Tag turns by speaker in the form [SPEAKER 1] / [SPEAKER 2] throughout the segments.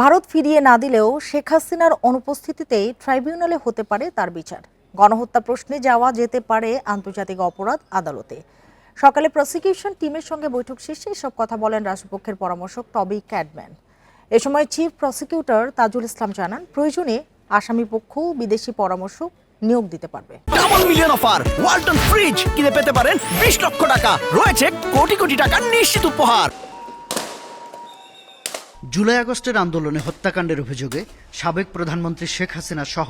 [SPEAKER 1] ভারত ফিরিয়ে না দিলেও শেখ হাসিনার অনুপস্থিতিতেই ট্রাইব্যুনালে হতে পারে তার বিচার। গণহত্যা প্রশ্নে যাওয়া যেতে পারে আন্তর্জাতিক অপরাধ আদালতে। সকালে প্রসিকিউশন টিমের সঙ্গে বৈঠক শেষে এসব কথা বলেন রাষ্ট্রপক্ষের পরামর্শক টবি ক্যাডম্যান। এ সময় চিফ প্রসিকিউটর তাজুল ইসলাম জানান, প্রয়োজনে আসামি পক্ষ বিদেশি পরামর্শক নিয়োগ দিতে পারবে।
[SPEAKER 2] Double million offer, Walton fridge কিনে পেতে পারেন বিশ লক্ষ টাকা। রয়েছে কোটি কোটি টাকার নিশ্চিত উপহার।
[SPEAKER 3] জুলাই আগস্টের আন্দোলনে হত্যাকাণ্ডের অভিযোগে সাবেক প্রধানমন্ত্রী শেখ হাসিনা সহ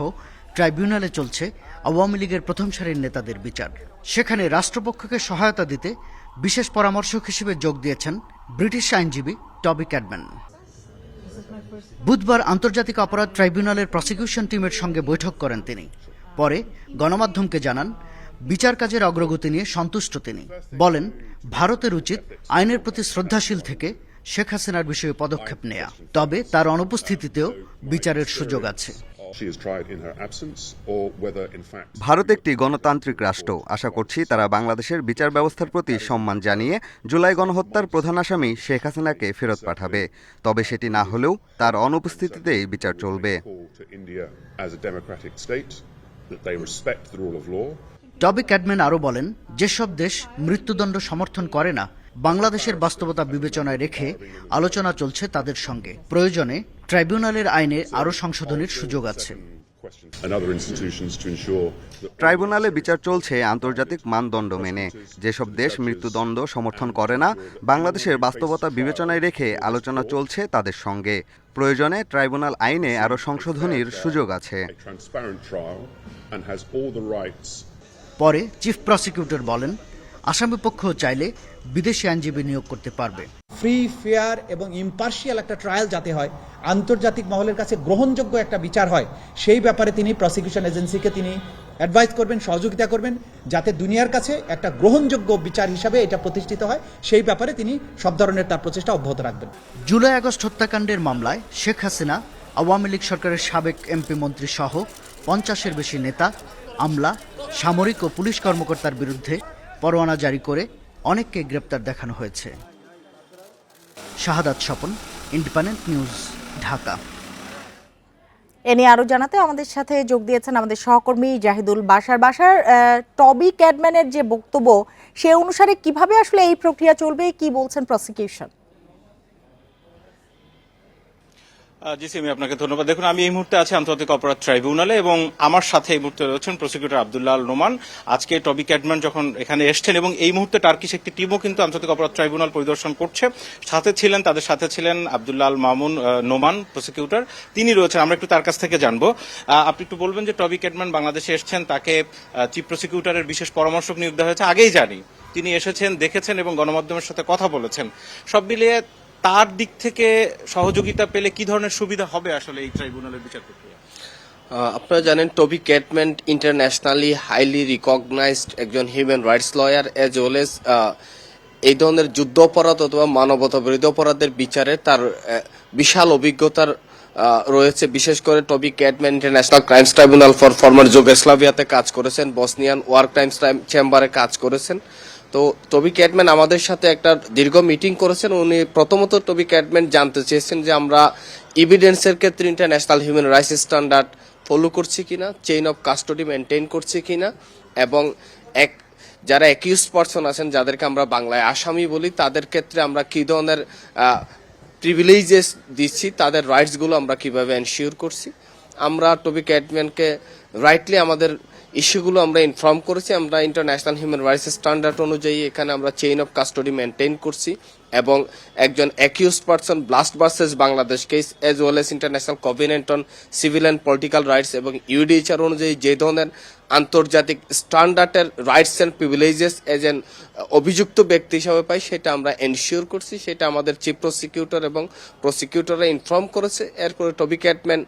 [SPEAKER 3] ট্রাইব্যুনালে চলছে আওয়ামী লীগের প্রথম সারির নেতাদের বিচার। সেখানে রাষ্ট্রপক্ষকে সহায়তা দিতে বিশেষ পরামর্শক হিসেবে যোগ দিয়েছেন ব্রিটিশ আইনজীবী টবি ক্যাডম্যান বুধবার আন্তর্জাতিক অপরাধ ট্রাইব্যুনালের প্রসিকিউশন টিমের সঙ্গে বৈঠক করেন তিনি। পরে গণমাধ্যমকে জানান, বিচার কাজের অগ্রগতি নিয়ে সন্তুষ্ট তিনি। বলেন, ভারতের উচিত আইনের প্রতি শ্রদ্ধাশীল থেকে শেখ হাসিনার বিষয়ে পদক্ষেপ নেয়া। তবে তার অনুপস্থিতিতেও বিচারের সুযোগ আছে।
[SPEAKER 4] ভারত একটি গণতান্ত্রিক রাষ্ট্র। আশা করছি তারা বাংলাদেশের বিচার ব্যবস্থার প্রতি সম্মান জানিয়ে জুলাই গণহত্যার প্রধান আসামি শেখ হাসিনাকে ফেরত পাঠাবে। তবে সেটি না হলেও তার অনুপস্থিতিতেই বিচার চলবে।
[SPEAKER 3] টবি ক্যাডম্যান আরও বলেন যেসব দেশ মৃত্যুদণ্ড সমর্থন করে না বাংলাদেশের বাস্তবতা বিবেচনায় রেখে আলোচনা চলছে তাদের সঙ্গে। প্রয়োজনে ট্রাইব্যুনালের আইনে আরও সংশোধনের সুযোগ আছে।
[SPEAKER 4] ট্রাইব্যুনালে বিচার চলছে আন্তর্জাতিক মানদণ্ড মেনে। যেসব দেশ মৃত্যুদণ্ড সমর্থন করে না বাংলাদেশের বাস্তবতা বিবেচনায় রেখে আলোচনা চলছে তাদের সঙ্গে। প্রয়োজনে ট্রাইব্যুনাল আইনে আরও সংশোধনীর সুযোগ আছে।
[SPEAKER 3] পরে চিফ প্রসিকিউটর বলেন আসামিপক্ষ চাইলে বিদেশি আইনজীবী নিয়োগ করতে পারবে।
[SPEAKER 5] ফ্রি ফেয়ার এবং ইম্পার্শিয়াল একটা ট্রায়াল যাতে হয় আন্তর্জাতিক মহলের কাছে গ্রহণযোগ্য একটা বিচার হয় সেই ব্যাপারে তিনি প্রসিকিউশন এজেন্সিকে তিনি অ্যাডভাইস করবেন সহযোগিতা করবেন যাতে দুনিয়ার কাছে একটা গ্রহণযোগ্য বিচার হিসাবে এটা প্রতিষ্ঠিত হয় সেই ব্যাপারে তিনি সব ধরনের তার প্রচেষ্টা অব্যাহত রাখবেন।
[SPEAKER 3] জুলাই আগস্ট হত্যাকাণ্ডের মামলায় শেখ হাসিনা আওয়ামী লীগ সরকারের সাবেক এমপি মন্ত্রী সহ পঞ্চাশের বেশি নেতা আমলা সামরিক ও পুলিশ কর্মকর্তার বিরুদ্ধে পরোয়ানা জারি করে অনেককে গ্রেপ্তার দেখানো হয়েছে। Shahadat Swapan, independent news, Dhaka.
[SPEAKER 1] এ নিয়ে আরও জানাতে আমাদের সাথে যোগ দিয়েছেন আমাদের সহকর্মী জাহিদুল বাসার বাসার টবি ক্যাডম্যানের যে বক্তব্য, সে অনুসারে কীভাবে আসলে এই প্রক্রিয়া চলবে, কি বলছেন প্রসিকিউশন
[SPEAKER 6] জি সিমি, আপনাকে ধন্যবাদ। দেখুন, আমি এই মুহূর্তে আছি আন্তর্জাতিক অপরাধ ট্রাইব্যুনালে এবং আমার সাথে এই মুহূর্তে রয়েছেন প্রসিকিউটর আব্দুল্লাহ আল নোমান। আজকে টবি ক্যাডম্যান যখন এখানে এসছেন এবং এই মুহূর্তে টার্কিশ একটি টিমও কিন্তু আন্তর্জাতিক অপরাধ ট্রাইব্যুনাল পরিদর্শন করছে। সাথে ছিলেন, তাদের সাথে ছিলেন আব্দুল্লাহ মামুন নোমান প্রসিকিউটর তিনি রয়েছেন, আমরা একটু তার কাছ থেকে জানব। আপনি একটু বলবেন যে টবি ক্যাডম্যান বাংলাদেশে এসছেন, তাকে চিফ প্রসিকিউটরের বিশেষ পরামর্শক নিয়োগ দেওয়া হয়েছে। আগেই জানি। তিনি এসেছেন, দেখেছেন এবং গণমাধ্যমের সাথে কথা বলেছেন। সব মিলিয়ে তার দিক থেকে সহযোগিতা পেলে কি ধরনের সুবিধা হবে আসলে এই ট্রাইব্যুনালের বিচার প্রক্রিয়া?
[SPEAKER 7] আপনারা জানেন Toby Cadman internationally highly recognised একজন human rights lawyer as well as এই ধরনের যুদ্ধ অপরাধ অথবা মানবতা বিরোধী অপরাধের বিচারে তার বিশাল অভিজ্ঞতার রয়েছে। বিশেষ করে Toby Cadman international crimes tribunal for former জোগেস্লাভিয়াতে কাজ করেছেন, বসনিয়ান ওয়ার ক্রাইমস চেম্বারে কাজ করেছেন। তো টবি ক্যাটম্যান আমাদের সাথে একটা দীর্ঘ মিটিং করেছেন। উনি প্রথমত টবি ক্যাটম্যান জানতে চেয়েছেন যে আমরা ইভিডেন্সের ক্ষেত্রে international human rights standard follow করছি কিনা চেইন অফ কাস্টডি মেনটেন করছি কিনা এবং এক, যারা অ্যাকিউজ পারসন আছেন, যাদেরকে আমরা বাংলায় আসামি বলি, তাদের ক্ষেত্রে আমরা কী ধরনের প্রিভিলেজেস দিচ্ছি, তাদের রাইটসগুলো আমরা কীভাবে এনশিওর করছি। আমরা টবি ক্যাটম্যানকে রাইটলি আমাদের ইস্যুগুলো আমরা ইনফর্ম করেছি। আমরা ইন্টারন্যাশনাল হিউম্যান রাইটস স্ট্যান্ডার্ড অনুযায়ী এখানে আমরা চেইন অফ কাস্টডি মেনটেন করছি। এবং একজন accused person BLAST versus Bangladesh case as well as international covenant on civil and political rights এবং ইউডিএইচআর অনুযায়ী যে ধরনের আন্তর্জাতিক স্ট্যান্ডার্ডের rights and privileges as an অভিযুক্ত ব্যক্তি হিসাবে পাই, সেটা আমরা এনশিওর করছি, সেটা আমাদের চিফ প্রসিকিউটর এবং প্রসিকিউটররা ইনফর্ম করেছে। এরপরে টবি ক্যাটম্যান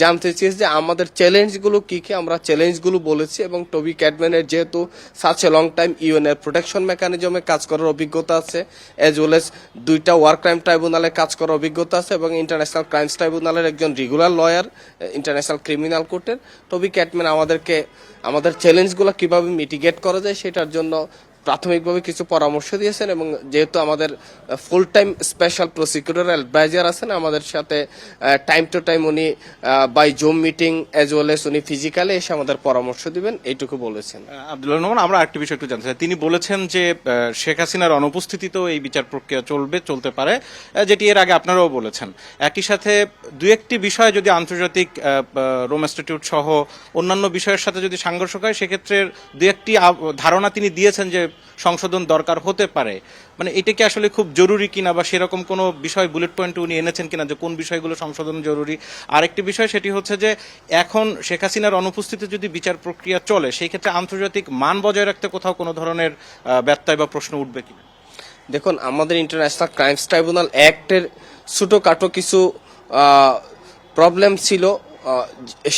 [SPEAKER 7] জানতে চেয়েছে যে আমাদের চ্যালেঞ্জগুলো কী কী, আমরা চ্যালেঞ্জগুলো বলেছি এবং টবি ক্যাটম্যানের যেহেতু সাচ এ লং টাইম ইউএনএর প্রোটেকশন মেকানিজমে কাজ করার অভিজ্ঞতা আছে এজ ওয়েল এস দুইটা ওয়ার ক্রাইম ট্রাইব্যুনালে কাজ করার অভিজ্ঞতা আছে এবং ইন্টারন্যাশনাল ক্রাইমস ট্রাইব্যুনালের একজন রেগুলার লয়ার ইন্টারন্যাশনাল ক্রিমিনাল কোর্টের টবি ক্যাটম্যান আমাদেরকে, আমাদের চ্যালেঞ্জগুলো কীভাবে মিটিগেট করা যায় সেটার জন্য প্রাথমিকভাবে কিছু পরামর্শ দিয়েছেন এবং যেহেতু আমাদের full time special prosecutor adviser আছেন, আমাদের সাথে টাইম টু টাইম উনি by Zoom meeting as well as উনি ফিজিক্যালি এসে আমাদের পরামর্শ দিবেন, এইটুকু বলেছেন।
[SPEAKER 6] আব্দুল্লাহ নোমান, আমরা আরেকটি বিষয় একটু জানতে চাই। তিনি বলেছেন যে শেখ হাসিনার অনুপস্থিতিতেও এই বিচার প্রক্রিয়া চলবে, চলতে পারে যেটি এর আগে আপনারাও বলেছেন। একই সাথে দু একটি বিষয় যদি আন্তর্জাতিক রোম ইনস্টিটিউট সহ অন্যান্য বিষয়ের সাথে যদি সাংঘর্ষিক হয়, সেক্ষেত্রে দু একটি ধারণা তিনি দিয়েছেন যে সংশোধন দরকার হতে পারে। মানে এটা কি আসলে খুব জরুরি কিনা বা সেরকম কোনো বিষয় বুলেট পয়েন্ট উনি এনেছেন কিনা যে কোন বিষয়গুলো সংশোধন জরুরি? আরেকটি বিষয় সেটি হচ্ছে যে এখন শেখ হাসিনার অনুপস্থিতিতে যদি বিচার প্রক্রিয়া চলে, সেই ক্ষেত্রে আন্তর্জাতিক মান বজায় রাখতে কোথাও কোনো ধরনের ব্যত্যয় বা প্রশ্ন উঠবে কিনা?
[SPEAKER 7] দেখুন, আমাদের ইন্টারন্যাশনাল ক্রাইমস ট্রাইব্যুনাল অ্যাক্টের ছোটোখাটো কিছু প্রবলেম ছিল।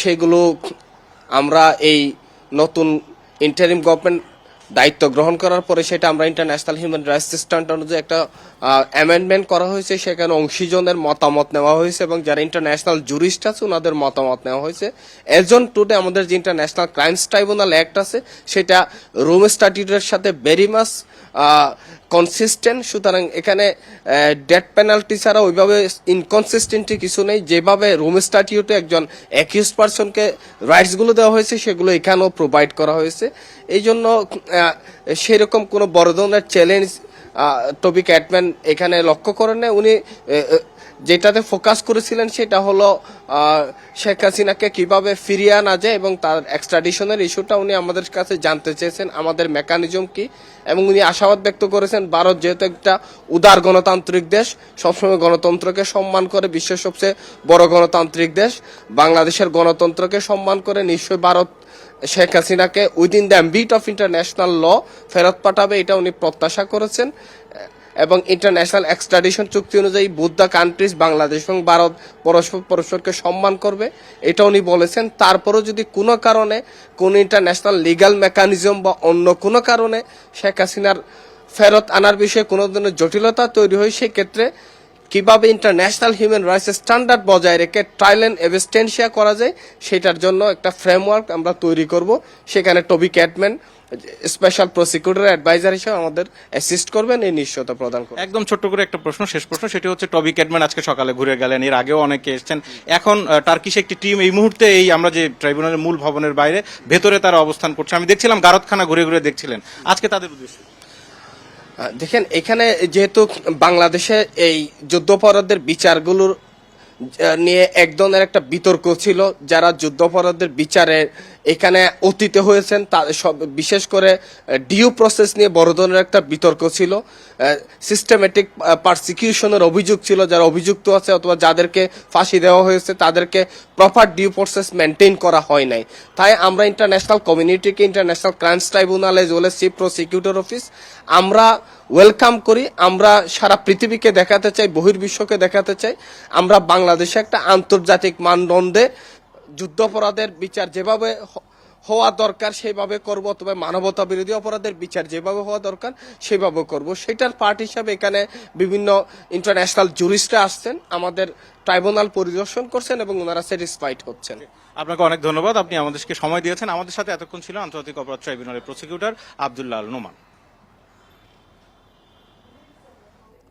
[SPEAKER 7] সেগুলো আমরা এই নতুন ইন্টারিম গভর্নমেন্ট দায়িত্ব গ্রহণ করার পরে সেটা আমরা ইন্টারন্যাশনাল হিউম্যান রাইটস স্ট্যান্ড অনুযায়ী একটা অ্যামেন্ডমেন্ট করা হয়েছে। সেখানে অংশীজনের মতামত নেওয়া হয়েছে এবং যারা ইন্টারন্যাশনাল জুরিস্ট আছে ওনাদের মতামত নেওয়া হয়েছে। এজন টুডে আমাদের যে ইন্টারন্যাশনাল ক্রাইমস ট্রাইব্যুনাল অ্যাক্ট আছে, সেটা রোম স্ট্যাটিউটের সাথে ভেরি মাস কনসিস্টেন্ট সুতরাং এখানে ডেট পেনাল্টি ছাড়া ওইভাবে ইনকনসিস্টেন্টি কিছু নেই। যেভাবে রুম স্ট্যাটিউটে একজন অ্যাকিউজ পার্সনকে রাইটসগুলো দেওয়া হয়েছে, সেগুলো এখানেও প্রোভাইড করা হয়েছে। এই জন্য সেরকম কোনো বড় ধরনের চ্যালেঞ্জ টপিক অ্যাডম্যান এখানে লক্ষ্য করেন উনি যেটাতে ফোকাস করেছিলেন সেটা হলো শেখ হাসিনাকে কীভাবে ফিরিয়ে আনা যায় এবং তার এক্সট্রাডিশনের ইস্যুটা উনি আমাদের কাছে জানতে চেয়েছেন, আমাদের মেকানিজম কি। এবং উনি আশাবাদ ব্যক্ত করেছেন, ভারত যেহেতু একটা উদার গণতান্ত্রিক দেশ, সবসময় গণতন্ত্রকে সম্মান করে বিশ্বের সবচেয়ে বড় গণতান্ত্রিক দেশ, বাংলাদেশের গণতন্ত্রকে সম্মান করে নিশ্চয়ই ভারত শেখ হাসিনাকে within the ambit of international law ফেরত পাঠাবে, এটা উনি প্রত্যাশা করেছেন। এবং ইন্টারন্যাশনাল এক্সট্রাডিশন চুক্তি অনুযায়ী বুদ্ধা কান্ট্রিজ বাংলাদেশ এবং ভারত পরস্পর পরস্পরকে সম্মান করবে, এটা উনি বলেছেন। তারপরও যদি কোনো কারণে কোন ইন্টারন্যাশনাল লিগ্যাল মেকানিজম বা অন্য কোনো কারণে শেখ হাসিনার ফেরত আনার বিষয়ে কোনো ধরনের জটিলতা তৈরি হয়, সেক্ষেত্রে কীভাবে ইন্টারন্যাশনাল হিউম্যান রাইটস স্ট্যান্ডার্ড বজায় রেখে ট্রায়াল অ্যান্ড করা যায়, সেটার জন্য একটা ফ্রেমওয়ার্ক আমরা তৈরি করব। সেখানে টবি ক্যাটম্যান স্পেশাল প্রসিকিউটর অ্যাডভাইজার হিসেবে আমাদের অ্যাসিস্ট করবেন, এই নিশ্চয়তা প্রদান করবেন।
[SPEAKER 6] একদম ছোট্ট করে একটা প্রশ্ন, শেষ প্রশ্ন, সেটি হচ্ছে টবি ক্যাডম্যান আজকে সকালে ঘুরে গেলেন, এর আগেও অনেকে এসেছেন। এখন টার্কিশ একটি টিম এই মুহূর্তে এই আমরা যে ট্রাইব্যুনালের মূল ভবনের বাইরে, ভেতরে তারা অবস্থান করছে। আমি দেখছিলাম গারতখানা ঘুরে ঘুরে দেখছিলেন। আজকে তাদের উদ্দেশ্য
[SPEAKER 7] দেখেন, এখানে যেহেতু বাংলাদেশে এই যুদ্ধাপরাধের বিচারগুলোর নিয়ে এক একটা বিতর্ক ছিল, যারা যুদ্ধাপরাধের বিচারে এখানে অতীতে হয়েছেন, তা সব বিশেষ করে ডিউ প্রসেস নিয়ে বড় ধরনের একটা বিতর্ক ছিল। সিস্টেমেটিক পারসিকিউশনের অভিযোগ ছিল, যারা অভিযুক্ত আছে অথবা যাদেরকে ফাঁসি দেওয়া হয়েছে, তাদেরকে প্রপার ডিউ প্রসেস মেনটেন করা হয় নাই। তাই আমরা international কমিউনিটিকে international crimes tribunal as well chief prosecutor office আমরা ওয়েলকাম করি, আমরা সারা পৃথিবীকে দেখাতে চাই, বহির্বিশ্বকে দেখাতে চাই। আমরা বাংলাদেশে একটা আন্তর্জাতিক মানদণ্ডে যুদ্ধাপরাধের বিচার যেভাবে হওয়া দরকার সেইভাবে করব তবে মানবতা বিরোধী অপরাধের বিচার যেভাবে হওয়া দরকার সেভাবে করব। সেটার পার্ট হিসাবে এখানে বিভিন্ন ইন্টারন্যাশনাল জুরিস্টরা আসছেন আমাদের ট্রাইব্যুনাল পরিদর্শন করছেন এবং ওনারা স্যাটিসফাইড হচ্ছেন।
[SPEAKER 6] আপনাকে অনেক ধন্যবাদ আপনি আমাদেরকে সময় দিয়েছেন। আমাদের সাথে এতক্ষণ ছিল আন্তর্জাতিক অপরাধ ট্রাইব্যুনালের প্রসিকিউটর আব্দুল্লাহ আল নোমান।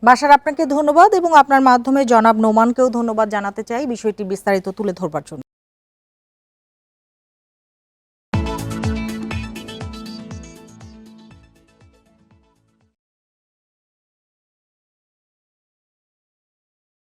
[SPEAKER 1] বাসার আপনাকে ধন্যবাদ এবং আপনার মাধ্যমে জনাব নোমানকেও ধন্যবাদ জানাতে চাই। বিষয়টি বিস্তারিত তুলে ধরবার জন্য।